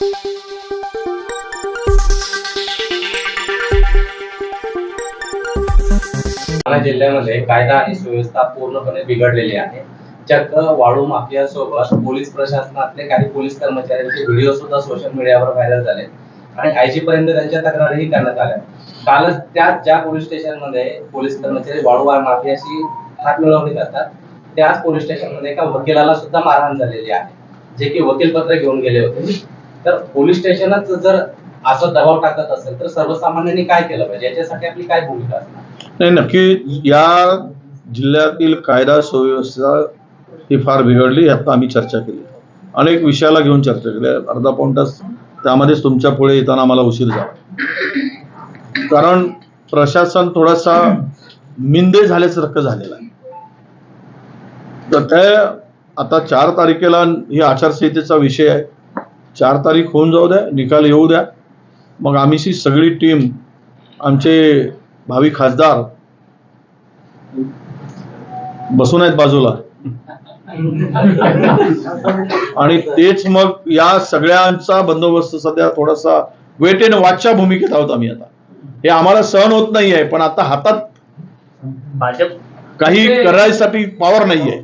ठाणे जिल्ह्यामध्ये कायदा आणि सुव्यवस्था पूर्णपणे बिघडलेली आहे. चक्क वाळू माफियासोबत पोलीस प्रशासनातले काही पोलीस कर्मचाऱ्यांचे व्हिडिओ सुद्धा सोशल मीडियावर व्हायरल झाले. आणि आयजी पर्यंत त्यांच्या तक्रारीही करण्यात आल्या. कालच त्या ज्या पोलीस स्टेशनमध्ये पोलीस कर्मचारी वाळू माफियाशी हात मिळवणी करतात त्याच पोलीस स्टेशनमध्ये एका वकिलाला सुद्धा मारहाण झालेली आहे. जे की वकीलपत्र घेऊन गेले होते. तर पोलीस स्टेशनच जर असं दबाव टाकत असेल तर सर्वसामान्यांनी काय केलं पाहिजे? याच्यासाठी आपली काय भूमिका असणार? नाही नक्की या जिल्ह्यातील कायदा सुव्यवस्था ही फार बिघडली यात आम्ही चर्चा केली. अनेक विषयाला घेऊन चर्चा केली. अर्धा पाऊण तास त्यामध्येच तुमच्यापुढे येताना आम्हाला उशीर झाला. कारण प्रशासन थोडासा मिंदे झाल्यासारखं झालेलं आहे. तर त्या आता चार तारखेला ही आचारसंहितेचा विषय आहे. चार तारीख होऊन जाऊ द्या निकाल येऊ द्या. मग आम्हीची सगळी टीम आमचे भावी खासदार बसून आहेत बाजूला. आणि तेच मग या सगळ्यांचा बंदोबस्त सध्या थोडासा वेट एंड वॉचच्या भूमिकेत आहोत आम्ही आता. हे आम्हाला सहन होत नाहीये पण आता हातात भाजप काही करायसाठी पॉवर नाहीये.